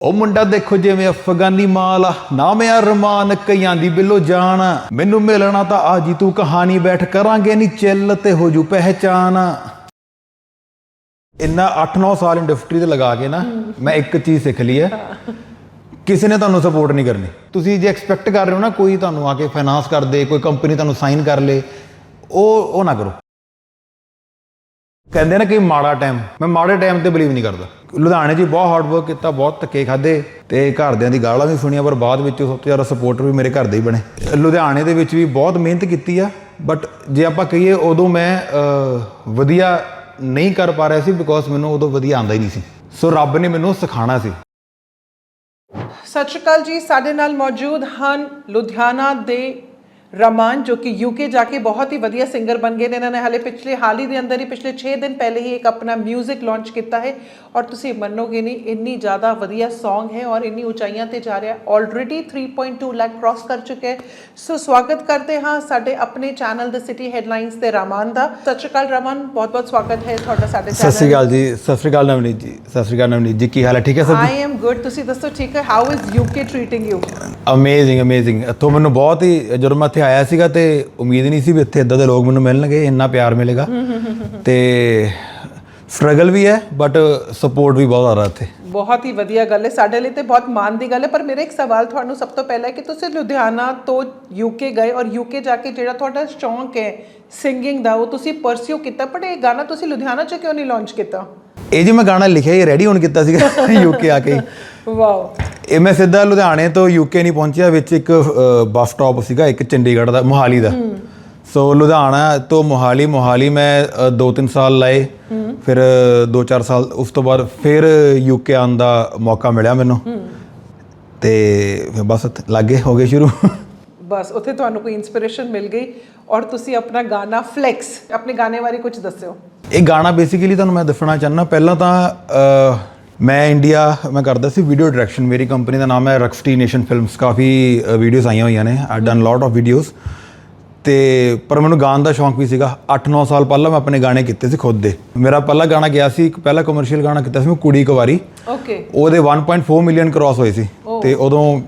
ਉਹ ਮੁੰਡਾ ਦੇਖੋ ਜਿਵੇਂ ਅਫਗਾਨੀ ਮਾਲ ਆ ਨਾਮ ਆ ਰਮਾਨ ਕਈਆਂ ਦੀ ਬਿੱਲੋ ਜਾਨ। ਮੈਨੂੰ ਮਿਲਣਾ ਤਾਂ ਆ ਜੀ ਤੂੰ ਕਹਾਣੀ ਬੈਠ ਕਰਾਂਗੇ ਨਹੀਂ ਚੱਲ ਤੇ ਹੋ ਜੂ ਪਹਿਚਾਨ। ਇੰਨਾ 8-9 ਸਾਲ ਇੰਡਸਟਰੀ ਤੇ ਲਗਾ ਕੇ ਨਾ ਮੈਂ ਇੱਕ ਚੀਜ਼ ਸਿੱਖ ਲਈ ਹੈ। ਕਿਸੇ ਨੇ ਤੁਹਾਨੂੰ ਸਪੋਰਟ ਨਹੀਂ ਕਰਨੀ। ਤੁਸੀਂ ਜੇ ਐਕਸਪੈਕਟ ਕਰ ਰਹੇ ਹੋ ਨਾ ਕੋਈ ਤੁਹਾਨੂੰ ਆ ਕੇ ਫਾਈਨਾਂਸ ਕਰ ਦੇ ਕੋਈ ਕੰਪਨੀ ਤੁਹਾਨੂੰ ਸਾਈਨ ਕਰ ਲੇ ਉਹ ਉਹ ਨਾ ਕਰੋ। ਕਹਿੰਦੇ ਨਾ ਕਿ ਮਾੜਾ ਟਾਈਮ ਮੈਂ ਮਾੜੇ ਟਾਈਮ ਤੇ ਬਲੀਵ ਨਹੀਂ ਕਰਦਾ। ਲੁਧਿਆਣੇ 'ਚ ਬਹੁਤ ਹਾਰਡ ਵਰਕ ਕੀਤਾ, ਬਹੁਤ ਧੱਕੇ ਖਾਦੇ ਤੇ ਘਰਦਿਆਂ ਦੀ ਗਾਲਾਂ ਵੀ ਸੁਣੀਆਂ, ਪਰ ਬਾਅਦ ਵਿੱਚ ਸਭ ਤੋਂ ਜ਼ਿਆਦਾ ਸਪੋਰਟਰ ਵੀ ਮੇਰੇ ਘਰ ਦੇ ਹੀ ਬਣੇ। ਲੁਧਿਆਣੇ ਦੇ ਵਿੱਚ ਵੀ ਬਹੁਤ ਮਿਹਨਤ ਕੀਤੀ ਆ ਬਟ ਜੇ ਆਪਾਂ ਕਹੀਏ ਉਦੋਂ ਮੈਂ ਵਧੀਆ ਨਹੀਂ ਕਰ ਪਾ ਰਿਹਾ ਸੀ ਬਿਕੋਜ਼ ਮੈਨੂੰ ਉਦੋਂ ਵਧੀਆ ਆਂਦਾ ਹੀ ਨਹੀਂ ਸੀ। ਸੋ ਰੱਬ ਨੇ ਮੈਨੂੰ ਸਿਖਾਣਾ ਸੀ। ਸਤਿ ਸ਼੍ਰੀ ਅਕਾਲ ਜੀ, ਸਾਡੇ ਨਾਲ ਮੌਜੂਦ ਹਨ ਲੁਧਿਆਣਾ ਦੇ ਰਮਾਨ ਜੋ ਕਿ ਯੂਕੇ ਜਾ ਕੇ ਬਹੁਤ ਹੀ ਵਧੀਆ ਸਿੰਗਰ ਬਣ ਗਏ ਨੇ ਇਹਨਾਂ ਨੇ ਹਾਲੇ ਪਿਛਲੇ ਹਾਲ ਹੀ ਦੇ ਅੰਦਰ ਹੀ ਪਿਛਲੇ 6 ਦਿਨ ਪਹਿਲੇ ਹੀ ਇੱਕ ਆਪਣਾ 뮤직 ਲਾਂਚ ਕੀਤਾ ਹੈ ਔਰ ਤੁਸੀਂ ਮੰਨੋਗੇ ਨਹੀਂ ਇੰਨੀ ਜ਼ਿਆਦਾ ਵਧੀਆ Song ਹੈ ਔਰ ਇੰਨੀ ਉਚਾਈਆਂ ਤੇ ਜਾ ਰਿਹਾ ਹੈ ਆਲਰੇਡੀ 3.2 ਲੱਖ ਕ੍ਰਾਸ ਕਰ ਚੁੱਕਿਆ ਹੈ ਸੋ ਸਵਾਗਤ ਕਰਦੇ ਹਾਂ ਸਾਡੇ ਆਪਣੇ ਚੈਨਲ ਦ ਸਿਟੀ ਹੈਡਲਾਈਨਸ ਤੇ ਰਮਾਨ ਦਾ ਸਤਿ ਸ਼੍ਰੀ ਅਕਾਲ ਰਮਾਨ ਬਹੁਤ ਬਹੁਤ ਸਵਾਗਤ ਹੈ ਤੁਹਾਡਾ ਸਾਡੇ ਸਤਿ ਸ਼੍ਰੀ ਅਕਾਲ ਜੀ ਸਤਿ ਸ਼੍ਰੀ ਅਕਾਲ ਨਵਨੀਤ ਜੀ ਸਤਿ ਸ਼੍ਰੀ ਅਕਾਲ ਨਵਨੀਤ ਜੀ ਕੀ ਹਾਲ ਹੈ ਠੀਕ ਹੈ ਸਭ ਆਈ ਐਮ ਗੁੱਡ ਤੁਸੀਂ ਦੱਸੋ ਠੀਕ ਹੈ how is UK treating you amazing amazing ਇੱਥੋਂ ਮੈਨੂੰ ਬਹੁਤ ਹੀ ਜਦੋਂ ਮੈਂ ਇੱਥੇ ਆਇਆ ਸੀਗਾ ਤੇ ਉਮੀਦ ਨਹੀਂ ਸੀ ਵੀ ਇੱਥੇ ਇਦਾਂ ਦੇ ਲੋਕ ਮੈਨੂੰ ਮਿਲਣਗੇ ਇੰਨਾ ਪਿਆਰ ਮਿਲੇਗਾ। ਤੇ ਸਟਰਗਲ ਵੀ ਹੈ ਬਟ ਸਪੋਰਟ ਵੀ ਬਹੁਤ ਆ ਰਿਹਾ ਇੱਥੇ। ਬਹੁਤ ਹੀ ਵਧੀਆ ਗੱਲ ਹੈ। ਸਾਡੇ ਲਈ ਤੇ ਬਹੁਤ ਮਾਣ ਦੀ ਗੱਲ ਹੈ। ਪਰ ਮੇਰਾ ਇੱਕ ਸਵਾਲ ਤੁਹਾਨੂੰ ਸਭ ਤੋਂ ਪਹਿਲਾਂ ਹੈ ਕਿ ਤੁਸੀਂ ਲੁਧਿਆਣਾ ਤੋਂ ਯੂਕੇ ਗਏ ਔਰ ਯੂਕੇ ਜਾ ਕੇ ਜਿਹੜਾ ਤੁਹਾਡਾ ਸ਼ੌਂਕ ਹੈ ਸਿੰਗਿੰਗ ਦਾ ਉਹ ਤੁਸੀਂ ਪਰਸਿਊ ਕੀਤਾ? ਪਰ ਇਹ ਗਾਣਾ ਤੁਸੀਂ ਲੁਧਿਆਣਾ ਚ ਕਿਉਂ ਨਹੀਂ ਲਾਂਚ ਕੀਤਾ? ਇਹ ਜੀ ਮੈਂ ਗਾਣਾ ਲਿਖਿਆ ਹੀ ਰੈਡੀ ਹੁਣ ਕੀਤਾ ਸੀਗਾ ਯੂਕੇ ਆ ਕੇ। ਵਾਓ ਇਹ ਮੈਂ ਸਿੱਧਾ ਲੁਧਿਆਣੇ ਤੋਂ ਯੂਕੇ ਨਹੀਂ ਪਹੁੰਚਿਆ ਵਿੱਚ ਇੱਕ ਬੱਸ ਸਟਾਪ ਸੀਗਾ ਇੱਕ ਚੰਡੀਗੜ੍ਹ ਦਾ ਮੋਹਾਲੀ ਦਾ। ਸੋ ਲੁਧਿਆਣਾ ਤੋਂ ਮੋਹਾਲੀ ਮੋਹਾਲੀ ਮੈਂ 2-3 ਸਾਲ ਲਾਏ। ਫਿਰ 2-4 ਸਾਲ ਉਸ ਤੋਂ ਬਾਅਦ ਫਿਰ ਯੂਕੇ ਆਉਣ ਦਾ ਮੌਕਾ ਮਿਲਿਆ ਮੈਨੂੰ। ਤੇ ਫਿਰ ਬਸ ਲੱਗੇ ਹੋ ਗਏ ਸ਼ੁਰੂ। ਬਸ ਉੱਥੇ ਤੁਹਾਨੂੰ ਕੋਈ ਇਨਸਪੀਰੇਸ਼ਨ ਮਿਲ ਗਈ? ਔਰ ਤੁਸੀਂ ਆਪਣਾ ਗਾਣਾ ਫਲੈਕਸ ਆਪਣੇ ਗਾਣੇ ਬਾਰੇ ਕੁਝ ਦੱਸਿਓ। ਇਹ ਗਾਣਾ ਬੇਸਿਕਲੀ ਤੁਹਾਨੂੰ ਮੈਂ ਦੱਸਣਾ ਚਾਹੁੰਦਾ ਪਹਿਲਾਂ ਤਾਂ ਮੈਂ ਇੰਡੀਆ ਮੈਂ ਕਰਦਾ ਸੀ ਵੀਡੀਓ ਡਾਇਰੈਕਸ਼ਨ ਮੇਰੀ ਕੰਪਨੀ ਦਾ ਨਾਮ ਹੈ ਰਕਸਟੀ ਨੇਸ਼ਨ ਫਿਲਮਸ ਕਾਫੀ ਵੀਡੀਓਜ਼ ਆਈਆਂ ਹੋਈਆਂ ਨੇ। I done lot of videos ਤੇ ਪਰ ਮੈਨੂੰ ਗਾਣ ਦਾ ਸ਼ੌਂਕ ਵੀ ਸੀਗਾ। 8-9 ਸਾਲ ਪਹਿਲਾਂ ਮੈਂ ਆਪਣੇ ਗਾਣੇ ਕੀਤੇ ਸੀ ਖੁਦ ਦੇ। ਮੇਰਾ ਪਹਿਲਾ ਗਾਣਾ ਗਿਆ ਸੀ ਇੱਕ ਪਹਿਲਾ ਕਮਰਸ਼ੀਅਲ ਗਾਣਾ ਕੀਤਾ ਸੀ ਮੈਂ ਕੁੜੀ ਕੁਵਾਰੀ। ਓਕੇ ਉਹਦੇ 1.4 ਮਿਲੀਅਨ ਕ੍ਰਾਸ ਹੋਏ ਸੀ। ਤੇ ਉਦੋਂ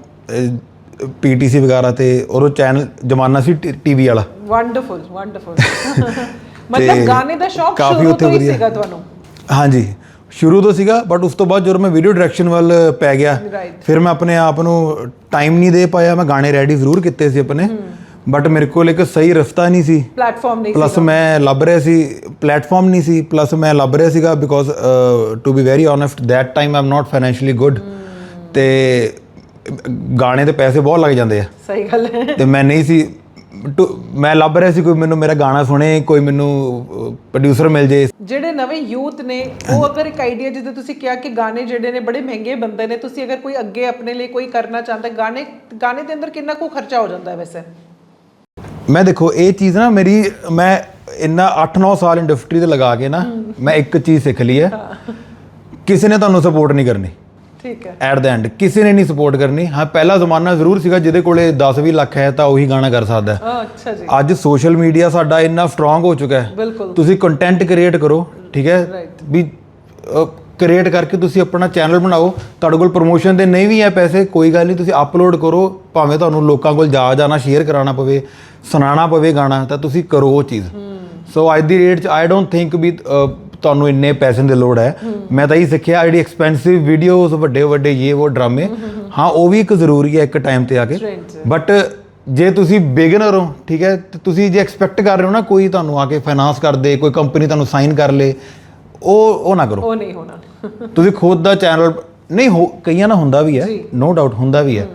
ਪੀਟੀਸੀ ਵਗੈਰਾ ਤੇ ਉਦੋਂ ਚੈਨਲ ਜਮਾਨਾ ਸੀ ਟੀਵੀ ਵਾਲਾ। ਵੰਡਰਫੁਲ ਵੰਡਰਫੁਲ ਮਤਲਬ ਗਾਣੇ ਦਾ ਸ਼ੌਕ ਸ਼ੁਰੂ ਤੋਂ ਹੀ। ਸੀਗਾ ਤੁਹਾਨੂੰ? ਹਾਂਜੀ। ਸ਼ੁਰੂ ਤੋਂ ਸੀਗਾ ਬਟ ਉਸ ਤੋਂ ਬਾਅਦ ਜਦੋਂ ਮੈਂ ਵੀਡੀਓ ਡਾਇਰੈਕਸ਼ਨ ਵੱਲ ਪੈ ਗਿਆ. ਫਿਰ ਮੈਂ ਆਪਣੇ ਆਪ ਨੂੰ ਟਾਈਮ ਨਹੀਂ ਦੇ ਪਾਇਆ ਮੈਂ ਗਾਣੇ ਰੈਡੀ ਜ਼ਰੂਰ ਕੀਤੇ ਸੀ ਆਪਣੇ ਬਟ ਮੇਰੇ ਕੋਲ ਇੱਕ ਸਹੀ ਰਸਤਾ ਨਹੀਂ ਸੀ। ਪਲੇਟਫਾਰਮ ਨਹੀਂ ਪਲੱਸ ਮੈਂ ਲੱਭ ਰਿਹਾ ਸੀ ਪਲੇਟਫਾਰਮ ਨਹੀਂ ਸੀ ਪਲੱਸ ਮੈਂ ਲੱਭ ਰਿਹਾ ਸੀਗਾ because to be very honest that time I'm not financially good ਤੇ ਗਾਣੇ ਤੇ ਪੈਸੇ ਬਹੁਤ ਲੱਗ ਜਾਂਦੇ ਆ। ਸਹੀ ਗੱਲ ਹੈ। ਤੇ ਮੈਂ ਨਹੀਂ ਸੀ ਮੈਂ ਲੱਭ ਰਿਹਾ ਸੀ ਕੋਈ ਮੈਨੂੰ ਮੇਰਾ ਗਾਣਾ ਸੁਣੇ ਕੋਈ ਮੈਨੂੰ ਪ੍ਰੋਡਿਊਸਰ ਮਿਲ ਜੇ। ਜਿਹੜੇ ਨਵੇਂ ਯੂਥ ਨੇ ਉਹ ਅਗਰ ਇੱਕ ਆਈਡੀਆ ਜਿੱਦਾਂ ਤੁਸੀਂ ਕਿਹਾ ਕਿ ਗਾਣੇ ਜਿਹੜੇ ਨੇ ਬੜੇ ਮਹਿੰਗੇ ਬੰਦੇ ਨੇ ਤੁਸੀਂ ਅਗਰ ਕੋਈ ਅੱਗੇ ਆਪਣੇ ਲਈ ਕੋਈ ਕਰਨਾ ਚਾਹੁੰਦਾ ਗਾਣੇ ਗਾਣੇ ਦੇ ਅੰਦਰ ਕਿੰਨਾ ਕੁ ਖਰਚਾ ਹੋ ਜਾਂਦਾ ਹੈ ਵੈਸੇ? ਮੈਂ ਦੇਖੋ ਇਹ ਚੀਜ਼ ਨਾ ਮੇਰੀ ਮੈਂ ਇੰਨਾ 8-9 ਸਾਲ ਇੰਡਸਟਰੀ ਤੇ ਲਗਾ ਕੇ ਨਾ ਮੈਂ ਇੱਕ ਚੀਜ਼ ਸਿੱਖ ਲਈ ਹੈ। ਕਿਸੇ ਨੇ ਤੁਹਾਨੂੰ ਸਪੋਰਟ ਨਹੀਂ ਕਰਨੀ। ਠੀਕ ਹੈ। ਐਟ ਦ ਐਂਡ ਕਿਸੇ ਨੇ ਨਹੀਂ ਸਪੋਰਟ ਕਰਨੀ। ਹਾਂ ਪਹਿਲਾ ਜ਼ਮਾਨਾ ਜ਼ਰੂਰ ਸੀਗਾ ਜਿਹਦੇ ਕੋਲੇ 10-20 ਲੱਖ ਹੈ ਤਾਂ ਉਹੀ ਗਾਣਾ ਕਰ ਸਕਦਾ ਹੈ। ਅੱਛਾ ਜੀ। ਅੱਜ ਸੋਸ਼ਲ ਮੀਡੀਆ ਸਾਡਾ ਇੰਨਾ ਸਟਰੋਂਗ ਹੋ ਚੁੱਕਾ ਹੈ। ਬਿਲਕੁਲ। ਤੁਸੀਂ ਕੰਟੈਂਟ ਕ੍ਰੀਏਟ ਕਰੋ ਠੀਕ ਹੈ. ਵੀ ਕ੍ਰੀਏਟ ਕਰਕੇ ਤੁਸੀਂ ਆਪਣਾ ਚੈਨਲ ਬਣਾਓ। ਤੁਹਾਡੇ ਕੋਲ ਪ੍ਰੋਮੋਸ਼ਨ ਦੇ ਨਹੀਂ ਵੀ ਹੈ ਪੈਸੇ ਕੋਈ ਗੱਲ ਨਹੀਂ ਤੁਸੀਂ ਅਪਲੋਡ ਕਰੋ। ਭਾਵੇਂ ਤੁਹਾਨੂੰ ਲੋਕਾਂ ਕੋਲ ਜਾ ਜਾਣਾ ਸ਼ੇਅਰ ਕਰਾਉਣਾ ਪਵੇ ਸੁਣਾਉਣਾ ਪਵੇ ਗਾਣਾ ਤਾਂ ਤੁਸੀਂ ਕਰੋ ਉਹ ਚੀਜ਼। ਸੋ ਅੱਜ ਦੀ ਰੇਟ 'ਚ ਆਈ ਡੋਨਟ ਥਿੰਕ ਵੀ ਤੁਹਾਨੂੰ ਇੰਨੇ ਪੈਸੇ ਦੀ ਲੋੜ ਹੈ। ਮੈਂ ਤਾਂ ਇਹ ਸਿੱਖਿਆ ਜਿਹੜੀ ਐਕਸਪੈਂਸਿਵ ਵੀਡੀਓਜ਼ ਵੱਡੇ ਵੱਡੇ ਇਹ ਉਹ ਡਰਾਮੇ ਹਾਂ ਉਹ ਵੀ ਇੱਕ ਜ਼ਰੂਰੀ ਹੈ ਇੱਕ ਟਾਈਮ ਤੇ ਆ ਕੇ। ਬਟ ਜੇ ਤੁਸੀਂ ਬਿਗਨਰ ਹੋ ਠੀਕ ਹੈ ਤੇ ਤੁਸੀਂ ਜੇ ਐਕਸਪੈਕਟ ਕਰ ਰਹੇ ਹੋ ਨਾ ਕੋਈ ਤੁਹਾਨੂੰ ਆ ਕੇ ਫਾਈਨਾਂਸ ਕਰ ਦੇ ਕੋਈ ਕੰਪਨੀ ਤੁਹਾਨੂੰ ਸਾਈਨ ਕਰ ਲੇ ਉਹ ਉਹ ਨਾ ਕਰੋ। ਉਹ ਨਹੀਂ ਹੋਣਾ। ਤੁਸੀਂ ਖੁਦ ਦਾ ਚੈਨਲ ਨਹੀਂ ਹੋ ਕਈਆਂ ਨਾਲ ਹੁੰਦਾ ਵੀ ਹੈ। ਨੋ ਡਾਊਟ ਹੁੰਦਾ ਵੀ ਹੈ।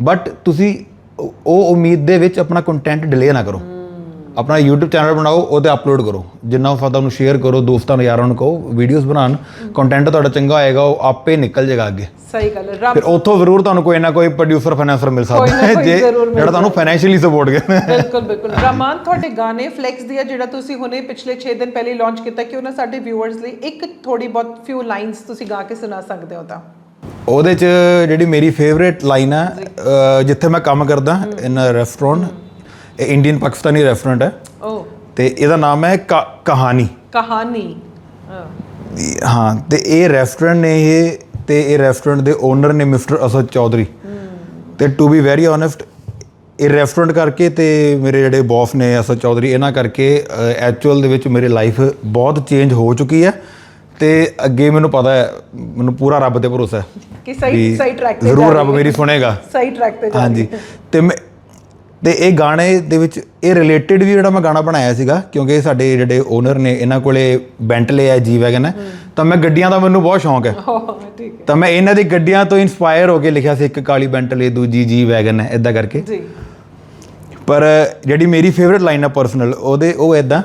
ਬਟ ਤੁਸੀਂ ਉਹ ਉਮੀਦ ਦੇ ਵਿੱਚ ਆਪਣਾ ਕੰਟੈਂਟ ਡਿਲੇ ਨਾ ਕਰੋ। ਆਪਣਾ YouTube ਚੈਨਲ ਬਣਾਓ ਉਹਤੇ ਅਪਲੋਡ ਕਰੋ। ਜਿੰਨਾ ਹੋ ਸਕਦਾ ਉਹਨੂੰ ਸ਼ੇਅਰ ਕਰੋ ਦੋਸਤਾਂ ਨੂੰ ਯਾਰਾਂ ਨੂੰ ਕਹੋ ਵੀਡੀਓਜ਼ ਬਣਾਉਣ। ਕੰਟੈਂਟ ਤੁਹਾਡਾ ਚੰਗਾ ਹੋਏਗਾ ਉਹ ਆਪੇ ਨਿਕਲ ਜਾਏਗਾ ਅੱਗੇ। ਸਹੀ ਗੱਲ ਹੈ ਰੱਬ ਫਿਰ ਉੱਥੋਂ ਜ਼ਰੂਰ ਤੁਹਾਨੂੰ ਕੋਈ ਨਾ ਕੋਈ ਪ੍ਰੋਡਿਊਸਰ ਫਾਈਨਾਂਸਰ ਮਿਲ ਸਕਦਾ ਹੈ ਜੇ ਜਿਹੜਾ ਤੁਹਾਨੂੰ ਫਾਈਨੈਂਸ਼ੀਅਲੀ ਸਪੋਰਟ ਕਰੇ ਬਿਲਕੁਲ ਬਿਲਕੁਲ। ਰਮਾਨ ਤੁਹਾਡੇ ਗਾਣੇ ਫਲੈਕਸ ਦੀ ਆ ਜਿਹੜਾ ਤੁਸੀਂ ਹੁਣੇ ਪਿਛਲੇ 6 ਦਿਨ ਪਹਿਲੇ ਲਾਂਚ ਕੀਤਾ ਕਿ ਉਹਨਾਂ ਸਾਡੇ ਵਿਊਅਰਸ ਲਈ ਇੱਕ ਥੋੜੀ ਬਹੁਤ ਫਿਊ ਲਾਈਨਸ ਤੁਸੀਂ ਗਾ ਕੇ ਸੁਣਾ ਸਕਦੇ ਹੋ ਤਾਂ। ਉਹਦੇ ਚ ਜਿਹੜੀ ਮੇਰੀ ਫੇਵਰੇਟ ਲਾਈਨ ਹੈ ਅਹ, ਜਿੱਥੇ ਮੈਂ ਕੰਮ ਕਰਦਾ ਇਨ ਰੈਸਟੋਰੈਂਟ ਇਹ ਇੰਡੀਅਨ ਪਾਕਿਸਤਾਨੀ ਰੈਸਟੋਰੈਂਟ ਹੈ। ਓ ਤੇ ਇਹਦਾ ਨਾਮ ਹੈ ਕਾ- ਕਹਾਣੀ। ਕਹਾਣੀ। ਹਾਂ ਹਾਂ ਤੇ ਇਹ ਰੈਸਟੋਰੈਂਟ ਨੇ ਇਹ ਤੇ ਇਹ ਰੈਸਟੋਰੈਂਟ ਦੇ ਓਨਰ ਨੇ ਮਿਸਟਰ ਅਸਦ ਚੌਧਰੀ ਤੇ ਟੂ ਬੀ ਵੈਰੀ ਓਨੈਸਟ ਇਹ ਰੈਸਟੋਰੈਂਟ ਕਰਕੇ ਤੇ ਮੇਰੇ ਜਿਹੜੇ ਬੌਸ ਨੇ ਅਸਦ ਚੌਧਰੀ ਇਹਨਾਂ ਕਰਕੇ ਐਕਚੁਅਲ ਦੇ ਵਿੱਚ ਮੇਰੀ ਲਾਈਫ ਬਹੁਤ ਚੇਂਜ ਹੋ ਚੁੱਕੀ ਹੈ। ਤੇ ਅੱਗੇ ਮੈਨੂੰ ਪਤਾ ਹੈ ਮੈਨੂੰ ਪੂਰਾ ਰੱਬ ਤੇ ਭਰੋਸਾ ਹੈ ਕਿ ਸਹੀ ਵੀ ਸਹੀ ਟਰੈਕ ਤੇ ਜ਼ਰੂਰ ਰੱਬ ਰਹੀ ਹੈ। ਮੇਰੀ ਸੁਣੇਗਾ। ਸਹੀ ਟਰੈਕ ਤੇ ਜਾ ਹਾਂਜੀ। ਹੈ। ਤੇ ਮੈਂ ਤੇ ਇਹ ਗਾਣੇ ਦੇ ਵਿੱਚ ਇਹ ਰਿਲੇਟਡ ਵੀ ਜਿਹੜਾ ਮੈਂ ਗਾਣਾ ਬਣਾਇਆ ਸੀਗਾ ਕਿਉਂਕਿ ਸਾਡੇ ਜਿਹੜੇ ਓਨਰ ਨੇ ਇਹਨਾਂ ਕੋਲੇ ਬੈਂਟਲੇ ਹੈ ਜੀ ਵੈਗਨ ਹੈ। ਤਾਂ ਮੈਂ ਗੱਡੀਆਂ ਦਾ ਮੈਨੂੰ ਬਹੁਤ ਸ਼ੌਂਕ ਹੈ। ਤਾਂ ਮੈਂ ਇਹਨਾਂ ਦੀ ਗੱਡੀਆਂ ਤੋਂ ਇਨਸਪਾਇਰ ਹੋ ਕੇ ਲਿਖਿਆ ਸੀ ਇੱਕ ਕਾਲੀ ਬੈਂਟਲੇ ਦੂਜੀ ਜੀ ਵੈਗਨ ਹੈ ਇਦਾਂ ਕਰਕੇ। ਜੀ। ਪਰ ਜਿਹੜੀ ਮੇਰੀ ਫੇਵਰਿਟ ਲਾਈਨ ਆ ਪਰਸਨਲ ਉਹਦੇ ਉਹ ਇਦਾਂ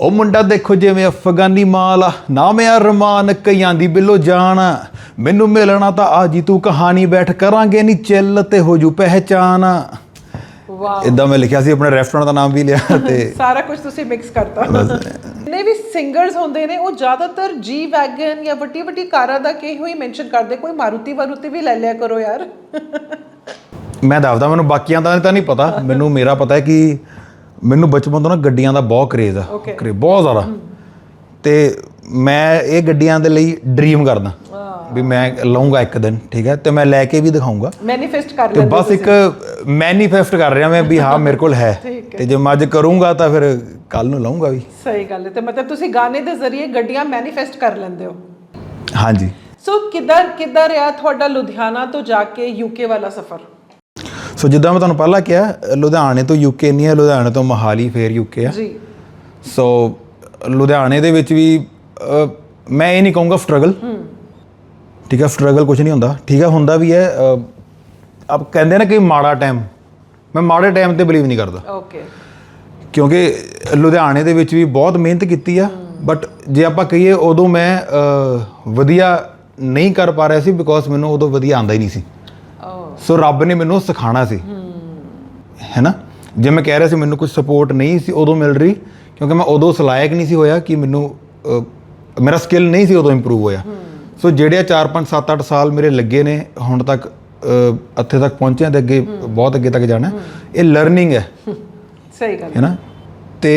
ਉਹ ਮੁੰਡਾ ਦੇਖੋ ਜਿਵੇਂ ਅਫਗਾਨੀ ਮਾਲ ਆ ਨਾਮ ਆ ਰਮਾਨ ਕਈਆਂ ਦੀ ਬਿੱਲੋ ਜਾਨ ਆ। ਮੈਨੂੰ ਮਿਲਣਾ ਤਾਂ ਆ ਜੀ ਤੂੰ ਕਹਾਣੀ ਬੈਠ ਕਰਾਂਗੇ ਨਹੀਂ ਚੱਲ ਤੇ ਹੋ ਜੂ ਪਹਿਚਾਨ ਵਾਹ ਇਦਾਂ ਮੈਂ ਲਿਖਿਆ ਸੀ ਆਪਣੇ ਰੈਸਟੋਰੈਂਟ ਦਾ ਨਾਮ ਵੀ ਲਿਆ ਤੇ ਸਾਰਾ ਕੁਝ ਤੁਸੀਂ ਮਿਕਸ ਕਰਤਾ। ਨੇ ਵੀ ਸਿੰਗਰਸ ਹੁੰਦੇ ਨੇ ਉਹ ਜ਼ਿਆਦਾਤਰ ਜੀ ਵੈਗਨ ਜਾਂ ਵੱਡੀ ਵੱਡੀ ਕਾਰਾਂ ਦਾ ਕੀ ਹੋਈ ਮੈਂਸ਼ਨ ਕਰਦੇ। ਕੋਈ ਮਾਰੂਤੀ ਵਾਰੂਤੀ ਵੀ ਲੈ ਲਿਆ ਕਰੋ ਯਾਰ। ਮੈਂ ਦੱਸਦਾ ਮੈਨੂੰ ਬਾਕੀਆਂ ਦਾ ਤਾਂ ਨਹੀਂ ਪਤਾ। ਮੈਨੂੰ ਮੇਰਾ ਪਤਾ ਹੈ ਕਿ ਮੈਨੂੰ ਬਚਪਨ ਤੋਂ ਨਾ ਗੱਡੀਆਂ ਦਾ ਬਹੁਤ ਕਰੇਜ਼ ਆ। ਬਹੁਤ ਜ਼ਿਆਦਾ। ਤੇ ਮੈਂ ਇਹ ਗੱਡੀਆਂ ਦੇ ਲਈ ਡ੍ਰੀਮ ਕਰਦਾ। ਵੀ ਮੈਂ ਲਵਾਂਗਾ ਇੱਕ ਦਿਨ ਠੀਕ ਹੈ? ਤੇ ਮੈਂ ਲੈ ਕੇ ਵੀ ਦਿਖਾਉਂਗਾ ਮੈਨੀਫੈਸਟ ਕਰ ਤੇ ਲੈਂਦੇ ਬਸ ਇੱਕ ਮੈਨੀਫੈਸਟ ਕਰ ਰਿਹਾ ਮੈਂ ਵੀ ਹਾਂ ਮੇਰੇ ਕੋਲ ਹੈ। ਤੇ ਜੇ ਮੈਂ ਅੱਜ ਕਰੂੰਗਾ ਤਾਂ ਫਿਰ ਕੱਲ ਨੂੰ ਲਵਾਂਗਾ ਵੀ। ਸਹੀ ਗੱਲ ਹੈ। ਤੇ ਮਤਲਬ ਤੁਸੀਂ ਗਾਣੇ ਦੇ ਜ਼ਰੀਏ ਗੱਡੀਆਂ ਮੈਨੀਫੈਸਟ ਕਰ ਲੈਂਦੇ ਹੋ। ਹਾਂਜੀ। ਸੋ ਕਿੱਧਰ ਕਿੱਧਰ ਰਿਹਾ ਤੁਹਾਡਾ ਲੁਧਿਆਣਾ ਤੋਂ ਜਾ ਕੇ ਯੂਕੇ ਵਾਲਾ ਸਫ਼ਰ? ਸੋ ਜਿੱਦਾਂ ਮੈਂ ਤੁਹਾਨੂੰ ਪਹਿਲਾਂ ਕਿਹਾ ਲੁਧਿਆਣੇ ਤੋਂ ਯੂਕੇ ਨਹੀਂ ਹੈ ਲੁਧਿਆਣੇ ਤੋਂ ਮਹਾਲੀ ਫੇਰ ਯੂਕੇ ਆ ਜੀ। ਸੋ ਲੁਧਿਆਣੇ ਦੇ ਵਿੱਚ ਵੀ ਮੈਂ ਇਹ ਨਹੀਂ ਕਹੂੰਗਾ ਸਟਰਗਲ ਠੀਕ ਹੈ ਸਟਰਗਲ ਕੁਝ ਨਹੀਂ ਹੁੰਦਾ। ਠੀਕ ਹੈ ਹੁੰਦਾ ਵੀ ਹੈ ਆਪ ਕਹਿੰਦੇ ਨਾ ਕਿ ਮਾੜਾ ਟਾਈਮ ਮੈਂ ਮਾੜੇ ਟਾਈਮ ਤੇ ਬਲੀਵ ਨਹੀਂ ਕਰਦਾ। ਓਕੇ ਕਿਉਂਕਿ ਲੁਧਿਆਣੇ ਦੇ ਵਿੱਚ ਵੀ ਬਹੁਤ ਮਿਹਨਤ ਕੀਤੀ ਆ ਬਟ ਜੇ ਆਪਾਂ ਕਹੀਏ ਉਦੋਂ ਮੈਂ ਵਧੀਆ ਨਹੀਂ ਕਰ ਪਾ ਰਿਹਾ ਸੀ ਬਿਕੋਜ਼ ਮੈਨੂੰ ਉਦੋਂ ਵਧੀਆ ਆਂਦਾ ਹੀ ਨਹੀਂ ਸੀ। ਸੋ ਰੱਬ ਨੇ ਮੈਨੂੰ ਸਿਖਾਣਾ ਸੀ। ਹੈਨਾ ਜੇ ਮੈਂ ਕਹਿ ਰਿਹਾ ਸੀ ਮੈਨੂੰ ਕੁਝ ਸਪੋਰਟ ਨਹੀਂ ਸੀ ਉਦੋਂ ਮਿਲ ਰਹੀ ਕਿਉਂਕਿ ਮੈਂ ਉਦੋਂ ਉਸ ਲਾਇਕ ਨਹੀਂ ਸੀ ਹੋਇਆ ਕਿ ਮੈਨੂੰ ਮੇਰਾ ਸਕਿੱਲ ਨਹੀਂ ਸੀ ਉਦੋਂ ਇੰਪਰੂਵ ਹੋਇਆ। ਸੋ ਜਿਹੜੇ 4 5 7 8 ਸਾਲ ਮੇਰੇ ਲੱਗੇ ਨੇ ਹੁਣ ਤੱਕ ਇੱਥੇ ਤੱਕ ਪਹੁੰਚਿਆ ਤੇ ਅੱਗੇ ਬਹੁਤ ਅੱਗੇ ਤੱਕ ਜਾਣਾ। ਇਹ ਲਰਨਿੰਗ ਹੈ। ਸਹੀ ਗੱਲ ਹੈ। ਨਾ ਤੇ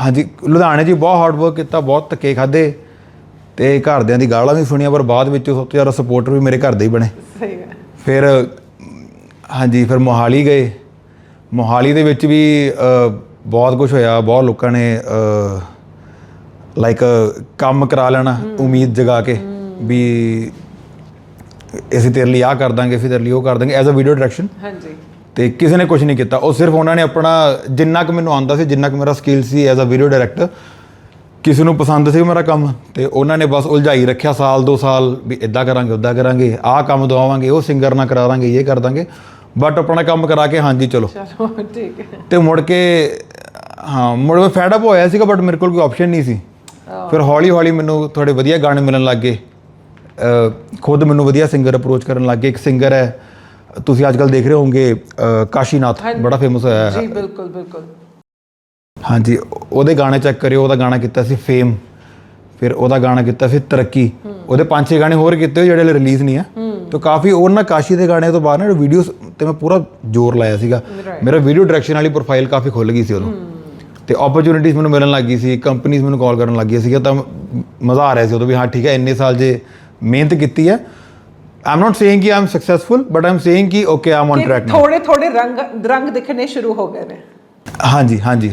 ਹਾਂਜੀ ਲੁਧਿਆਣੇ 'ਚ ਬਹੁਤ ਹਾਰਡ ਵਰਕ ਕੀਤਾ ਬਹੁਤ ਧੱਕੇ ਖਾਦੇ ਤੇ ਘਰਦਿਆਂ ਦੀ ਗਾਲਾਂ ਵੀ ਸੁਣੀਆਂ ਪਰ ਬਾਅਦ ਵਿੱਚ ਸਭ ਤੋਂ ਜ਼ਿਆਦਾ ਸਪੋਰਟਰ ਵੀ ਮੇਰੇ ਘਰ ਦੇ ਹੀ ਬਣੇ। ਸਹੀ ਗੱਲ ਫਿਰ ਹਾਂਜੀ ਫਿਰ ਮੋਹਾਲੀ ਗਏ। ਮੋਹਾਲੀ ਦੇ ਵਿੱਚ ਵੀ ਬਹੁਤ ਕੁਝ ਹੋਇਆ ਬਹੁਤ ਲੋਕਾਂ ਨੇ ਲਾਈਕ ਕੰਮ ਕਰਾ ਲੈਣਾ ਉਮੀਦ ਜਗਾ ਕੇ। ਵੀ ਅਸੀਂ ਤੇਰੇ ਲਈ ਆ ਕਰ ਦਾਂਗੇ ਫਿਰ ਤੇਰੇ ਲਈ ਉਹ ਕਰ ਦਾਂਗੇ ਐਜ਼ ਅ ਵੀਡੀਓ ਡਾਇਰੈਕਸ਼ਨ ਹਾਂਜੀ। ਤੇ ਕਿਸੇ ਨੇ ਕੁਝ ਨਹੀਂ ਕੀਤਾ। ਉਹ ਸਿਰਫ ਉਹਨਾਂ ਨੇ ਆਪਣਾ ਜਿੰਨਾ ਕੁ ਮੈਨੂੰ ਆਉਂਦਾ ਸੀ ਜਿੰਨਾ ਕੁ ਮੇਰਾ ਸਕਿੱਲ ਸੀ ਐਜ਼ ਅ ਵੀਡੀਓ ਡਾਇਰੈਕਟਰ ਕਿਸੇ ਨੂੰ ਪਸੰਦ ਸੀ ਮੇਰਾ ਕੰਮ। ਤੇ ਉਹਨਾਂ ਨੇ ਬਸ ਉਲਝਾਈ ਰੱਖਿਆ ਸਾਲ ਦੋ ਸਾਲ ਵੀ ਇਦਾਂ ਕਰਾਂਗੇ ਉਦਾਂ ਕਰਾਂਗੇ ਆਹ ਕੰਮ ਦਵਾਵਾਂਗੇ ਉਹ ਸਿੰਗਰ ਨਾਲ ਕਰਾ ਦਾਂਗੇ ਇਹ ਕਰ ਦਾਂਗੇ। ਬਟ ਆਪਣਾ ਕੰਮ ਕਰਾ ਕੇ ਹਾਂਜੀ ਚਲੋ। ਚਲੋ ਠੀਕ ਹੈ। ਤੇ ਮੁੜ ਕੇ ਹਾਂ ਮੁੜ ਮੈਂ ਫੈਡ ਅਪ ਹੋਇਆ ਸੀਗਾ ਬਟ ਮੇਰੇ ਕੋਲ ਕੋਈ ਆਪਸ਼ਨ ਨਹੀਂ ਸੀ। ਫਿਰ ਹੌਲੀ ਹੌਲੀ ਮੈਨੂੰ ਥੋੜੇ ਵਧੀਆ ਗਾਣੇ ਮਿਲਣ ਲੱਗ ਗਏ। ਖੁਦ ਮੈਨੂੰ ਵਧੀਆ ਸਿੰਗਰ ਅਪਰੋਚ ਕਰਨ ਲੱਗੇ ਇੱਕ ਸਿੰਗਰ ਹੈ ਤੁਸੀਂ ਅੱਜ ਕੱਲ ਦੇਖ ਰਹੇ ਹੋਗੇ ਕਾਸ਼ੀਨਾਥ ਬੜਾ ਫੇਮਸ ਹੋਇਆ ਹੈ। ਜੀ ਬਿਲਕੁਲ ਬਿਲਕੁਲ। ਹਾਂਜੀ ਉਹਦੇ ਗਾਣੇ ਚੈੱਕ ਕਰਿਓ ਉਹਦਾ ਗਾਣਾ ਕੀਤਾ ਸੀ ਫੇਮ ਫਿਰ ਉਹਦਾ ਗਾਣਾ ਕੀਤਾ ਸੀ ਤਰੱਕੀ। ਉਹਦੇ ਪੰਜ ਛੇ ਗਾਣੇ ਹੋਰ ਕੀਤੇ ਜਿਹੜੇ ਹਲੇ ਰਿਲੀਜ਼ ਨਹੀਂ ਆ ਤਾਂ ਕਾਫੀ ਉਹਨਾਂ ਕਾਸ਼ੀ ਦੇ ਗਾਣੇ ਤੋਂ ਬਾਅਦ ਨਾ ਵੀਡੀਓਸ ਤੇ ਮੈਂ ਪੂਰਾ ਜ਼ੋਰ ਲਾਇਆ ਸੀਗਾ। ਮੇਰਾ ਵੀਡੀਓ ਡਾਇਰੈਕਸ਼ਨ ਵਾਲੀ ਪ੍ਰੋਫਾਈਲ ਕਾਫੀ ਖੁੱਲ ਗਈ ਸੀ ਉਦੋਂ। ਤੇ ਓਪਰਚ्युनिटीज ਮੈਨੂੰ ਮਿਲਣ ਲੱਗੀ ਸੀ ਕੰਪਨੀਆਂ ਮੈਨੂੰ ਕਾਲ ਕਰਨ ਲੱਗੀਆਂ ਸੀਗਾ ਤਾਂ ਮਜ਼ਾ ਆ ਰਿਹਾ ਸੀ ਉਦੋਂ ਵੀ ਹਾਂ ਠੀਕ ਹੈ ਇੰਨੇ ਸਾਲ ਜੇ ਮਿਹਨਤ ਕੀਤੀ ਹੈ ਆਮ ਨਾਟ ਸੇਇੰਗ ਕਿ I'm successful but I'm saying ਕਿ ਓਕੇ ਆਮ ਔਨ ਟਰੈਕ ਥੋੜੇ ਥੋੜੇ ਰੰਗ ਰੰਗ ਦਿਖਣੇ ਸ਼ੁਰੂ ਹੋ ਗਏ ਨੇ ਹਾਂਜੀ ਹਾਂਜੀ ਹਾਂਜੀ